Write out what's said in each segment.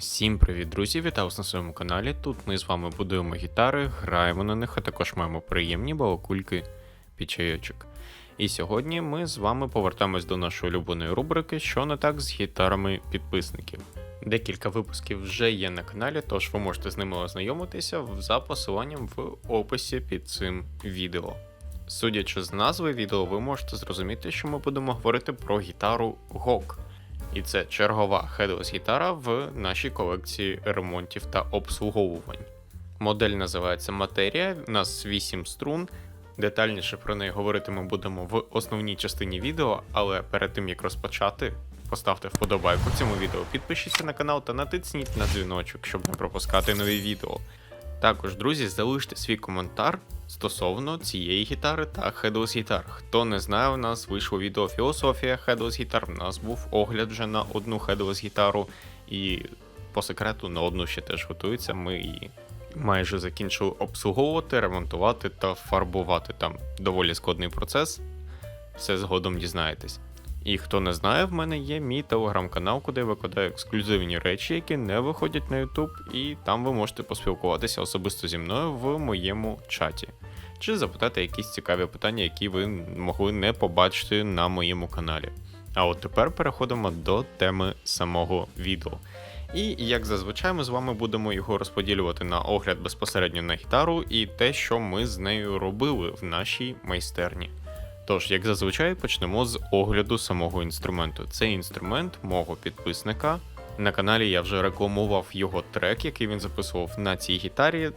Всім привіт, друзі! Вітаю вас на своєму каналі. Тут ми з вами будуємо гітари, граємо на них, а також маємо приємні балакульки під чайочок. І сьогодні ми з вами повертаємось до нашої улюбленої рубрики, що не так з гітарами підписників. Декілька випусків вже є на каналі, тож ви можете з ними ознайомитися за посиланням в описі під цим відео. Судячи з назви відео, ви можете зрозуміти, що ми будемо говорити про гітару GOG. І це чергова Headless гітара в нашій колекції ремонтів та обслуговувань. Модель називається Матерія, у нас 8 струн. Детальніше про неї говорити ми будемо в основній частині відео, але перед тим як розпочати, поставте вподобайку цьому відео, підпишіться на канал та натисніть на дзвіночок, щоб не пропускати нові відео. Також, друзі, залиште свій коментар стосовно цієї гітари та Headless гітар. Хто не знає, у нас вийшло відео Філософія Headless гітар. У нас був огляд вже на одну Headless гітару, і по секрету на одну ще теж готується. Ми її майже закінчили обслуговувати, ремонтувати та фарбувати. Там доволі складний процес. Все згодом дізнаєтесь. І хто не знає, в мене є мій телеграм-канал, куди я викладаю ексклюзивні речі, які не виходять на YouTube, і там ви можете поспілкуватися особисто зі мною в моєму чаті. Чи запитати якісь цікаві питання, які ви могли не побачити на моєму каналі. А от тепер переходимо до теми самого відео. І як зазвичай, ми з вами будемо його розподілювати на огляд безпосередньо на гітару і те, що ми з нею робили в нашій майстерні. Тож, як зазвичай, почнемо з огляду самого інструменту. Це інструмент мого підписника. На каналі я вже рекламував його трек, який він записував на цій гітарі.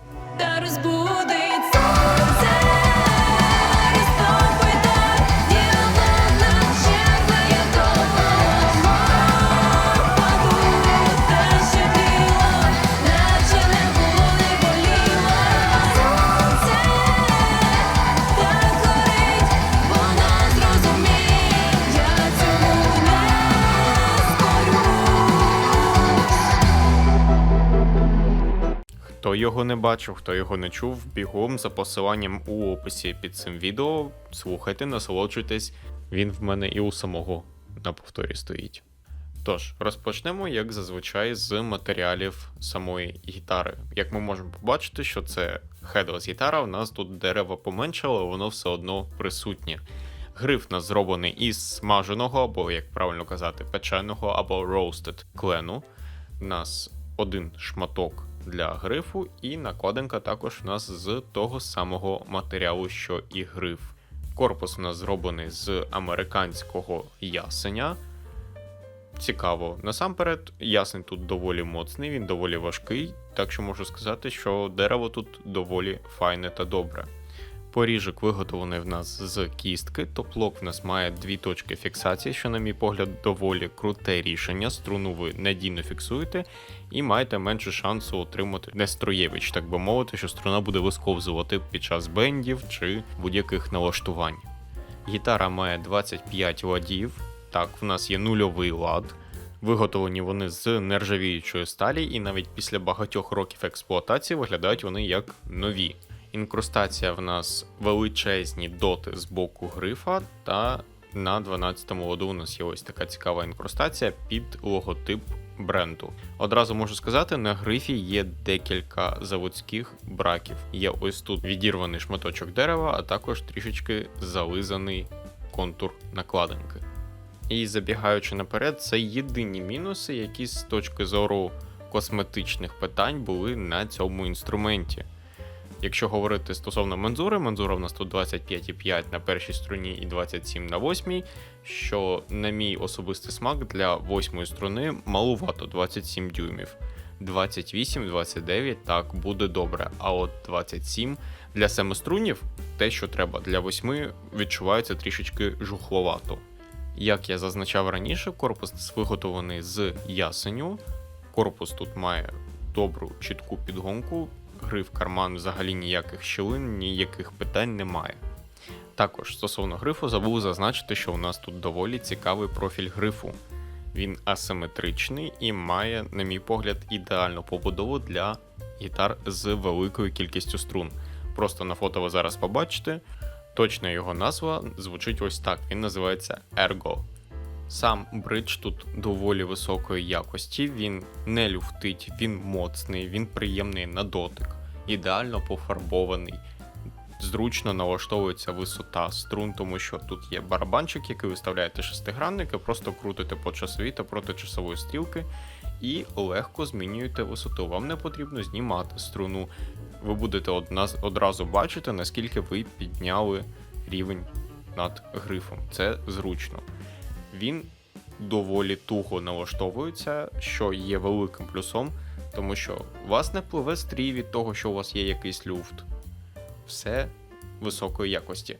Його не бачив, хто його не чув, бігом за посиланням у описі під цим відео. Слухайте, насолоджуйтесь. Він в мене і у самого на повторі стоїть. Тож, розпочнемо, як зазвичай, з матеріалів самої гітари. Як ми можемо побачити, що це headless гітара, у нас тут дерево поменше, але воно все одно присутнє. Гриф нас зроблений із смаженого, або, як правильно казати, печеного або roasted клену. У нас один шматок для грифу, і накладинка також у нас з того самого матеріалу, що і гриф. Корпус у нас зроблений з американського ясеня. Цікаво. Насамперед, ясень тут доволі моцний, він доволі важкий, так що можу сказати, що дерево тут доволі файне та добре. Поріжок виготовлений в нас з кістки, топлок в нас має дві точки фіксації, що, на мій погляд, доволі круте рішення. Струну ви надійно фіксуєте і маєте менше шансу отримати нестроєвич, так би мовити, що струна буде висковзувати під час бендів чи будь-яких налаштувань. Гітара має 25 ладів. Так, в нас є нульовий лад. Виготовлені вони з нержавіючої сталі, і навіть після багатьох років експлуатації виглядають вони як нові. Інкрустація в нас величезні доти з боку грифа, та на 12-му ладу у нас є ось така цікава інкрустація під логотип бренду. Одразу можу сказати, на грифі є декілька заводських браків. Є ось тут відірваний шматочок дерева, а також трішечки зализаний контур накладинки. І забігаючи наперед, це єдині мінуси, які з точки зору косметичних питань були на цьому інструменті. Якщо говорити стосовно мензури, мензура в нас тут 25,5 на першій струні і 27 на восьмій, що, на мій особистий смак, для восьмої струни малувато 27 дюймів. 28-29 так буде добре, а от 27 для семиструнів те, що треба, для восьми відчувається трішечки жухловато. Як я зазначав раніше, корпус виготовлений з ясеню. Корпус тут має добру чітку підгонку, гриф карман взагалі ніяких щілин, ніяких питань немає. Також стосовно грифу забув зазначити, що у нас тут доволі цікавий профіль грифу. Він асиметричний і має, на мій погляд, ідеальну побудову для гітар з великою кількістю струн. Просто на фото ви зараз побачите. Точна його назва звучить ось так: він називається Ergo. Сам бридж тут доволі високої якості, він не люфтить, він моцний, він приємний на дотик, ідеально пофарбований. Зручно налаштовується висота струн, тому що тут є барабанчик, який виставляєте шестигранники, просто крутите по часовій та протичасової стрілки і легко змінюєте висоту. Вам не потрібно знімати струну. Ви будете одразу бачити, наскільки ви підняли рівень над грифом. Це зручно. Він доволі туго налаштовується, що є великим плюсом, тому що вас не пливе стрій від того, що у вас є якийсь люфт. Все високої якості.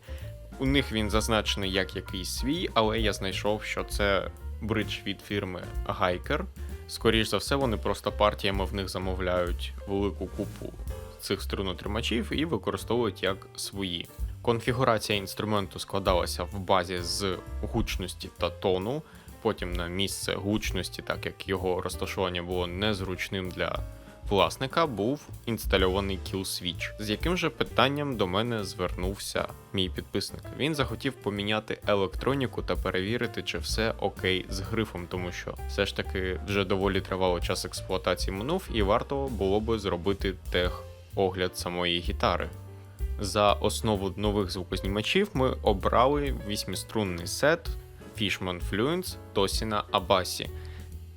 У них він зазначений як якийсь свій, але я знайшов, що це бридж від фірми Geiker. Скоріш за все, вони просто партіями в них замовляють велику купу цих струнотримачів і використовують як свої. Конфігурація інструменту складалася в базі з гучності та тону. Потім на місце гучності, так як його розташування було незручним для власника, був інстальований kill switch. З яким же питанням до мене звернувся мій підписник. Він захотів поміняти електроніку та перевірити, чи все окей з грифом, тому що все ж таки вже доволі тривало час експлуатації минув, і варто було би зробити тех огляд самої гітари. За основу нових звукознімачів ми обрали вісьмиструнний сет Fishman Fluence Tosina Abassi,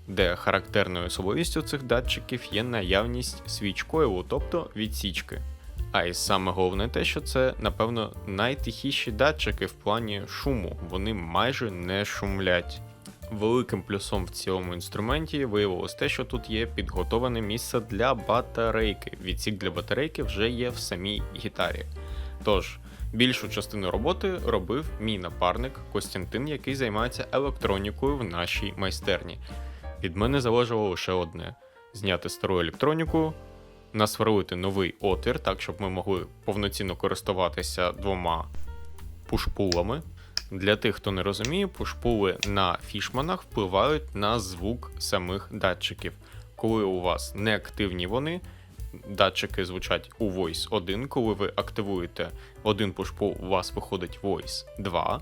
де характерною особливістю цих датчиків є наявність свічкойлу, тобто відсічки. А і саме головне те, що це, напевно, найтихіші датчики в плані шуму, вони майже не шумлять. Великим плюсом в цілому інструменті виявилось те, що тут є підготовлене місце для батарейки. Відсік для батарейки вже є в самій гітарі. Тож, більшу частину роботи робив мій напарник Костянтин, який займається електронікою в нашій майстерні. Від мене залежало лише одне: зняти стару електроніку, насверлити новий отвір, так щоб ми могли повноцінно користуватися двома пушпулами. Для тих, хто не розуміє, пушпули на фішманах впливають на звук самих датчиків. Коли у вас не активні вони, датчики звучать у Voice 1, коли ви активуєте один пушпул, у вас виходить Voice 2.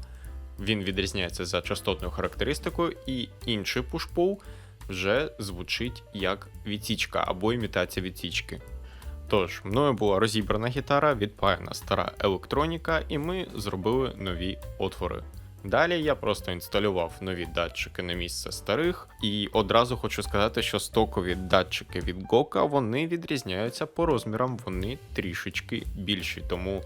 Він відрізняється за частотною характеристикою, і інший пушпул вже звучить як відсічка або імітація відсічки. Тож, мною була розібрана гітара, відпаяна стара електроніка, і ми зробили нові отвори. Далі я просто інсталював нові датчики на місце старих, і одразу хочу сказати, що стокові датчики від Goka вони відрізняються по розмірам, вони трішечки більші, тому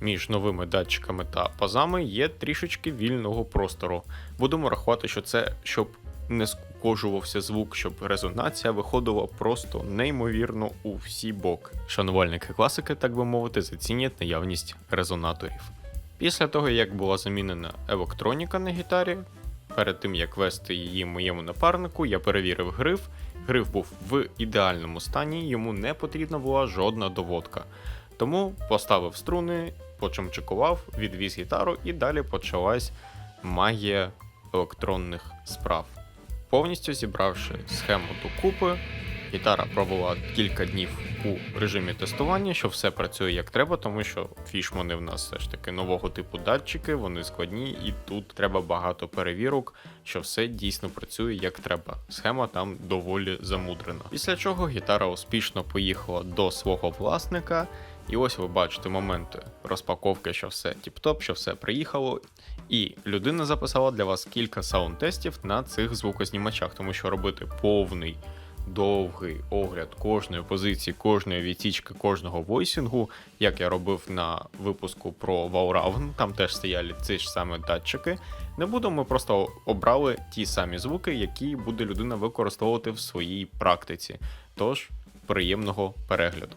між новими датчиками та пазами є трішечки вільного простору. Будемо рахувати, що це щоб не скукожувався звук, щоб резонація виходила просто неймовірно у всі боки. Шанувальники класики, так би мовити, зацінять наявність резонаторів. Після того, як була замінена електроніка на гітарі, перед тим як вести її моєму напарнику, я перевірив гриф. Гриф був в ідеальному стані, йому не потрібна була жодна доводка. Тому поставив струни, почимчикував, відвіз гітару і далі почалась магія електронних справ. Повністю зібравши схему докупи, гітара провела кілька днів у режимі тестування, що все працює як треба, тому що фішмани в нас все ж таки нового типу датчики, вони складні, і тут треба багато перевірок, що все дійсно працює як треба. Схема там доволі замудрена. Після чого гітара успішно поїхала до свого власника. І ось ви бачите моменти розпаковки, що все тіп-топ, що все приїхало. І людина записала для вас кілька саунд-тестів на цих звукознімачах, тому що робити повний довгий огляд кожної позиції, кожної відсічки, кожного войсінгу, як я робив на випуску про Valraven, там теж стояли ці ж саме датчики. Не будемо, ми просто обрали ті самі звуки, які буде людина використовувати в своїй практиці. Тож, приємного перегляду.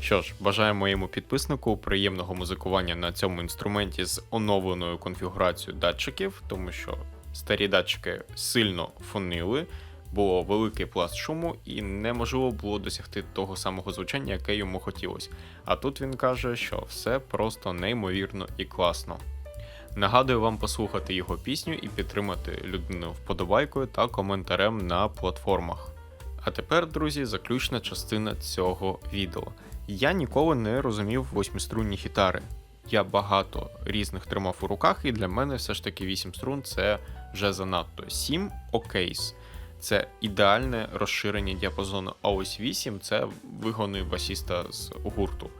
Що ж, бажаю моєму підписнику приємного музикування на цьому інструменті з оновленою конфігурацією датчиків, тому що старі датчики сильно фонили, було великий пласт шуму, і неможливо було досягти того самого звучання, яке йому хотілося. А тут він каже, що все просто неймовірно і класно. Нагадую вам послухати його пісню і підтримати людину вподобайкою та коментарем на платформах. А тепер, друзі, заключна частина цього відео. Я ніколи не розумів восьмиструнні гітари. Я багато різних тримав у руках, і для мене все ж таки 8 струн це вже занадто. 7 окейс. Це ідеальне розширення діапазону, а ось 8 це вигони басіста з гурту.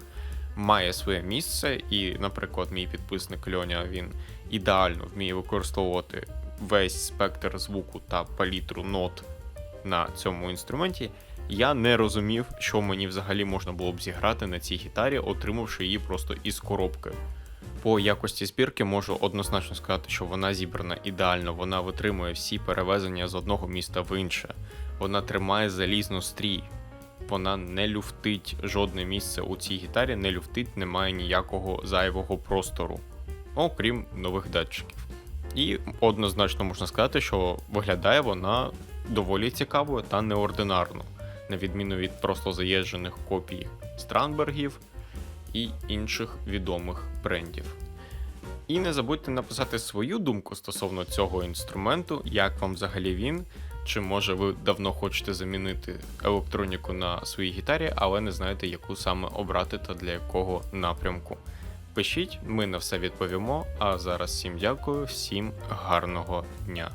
Має своє місце, і, наприклад, мій підписник Льоня він ідеально вміє використовувати весь спектр звуку та палітру нот на цьому інструменті. Я не розумів, що мені взагалі можна було б зіграти на цій гітарі, отримавши її просто із коробки. По якості збірки можу однозначно сказати, що вона зібрана ідеально, вона витримує всі перевезення з одного міста в інше, вона тримає залізну стрій, вона не люфтить жодне місце у цій гітарі, не люфтить, немає ніякого зайвого простору, окрім нових датчиків. І однозначно можна сказати, що виглядає вона доволі цікавою та неординарно, на відміну від просто заїжджених копій Странбергів і інших відомих брендів. І не забудьте написати свою думку стосовно цього інструменту, як вам взагалі він, чи може ви давно хочете замінити електроніку на своїй гітарі, але не знаєте, яку саме обрати та для якого напрямку. Пишіть, ми на все відповімо. А зараз всім дякую, всім гарного дня.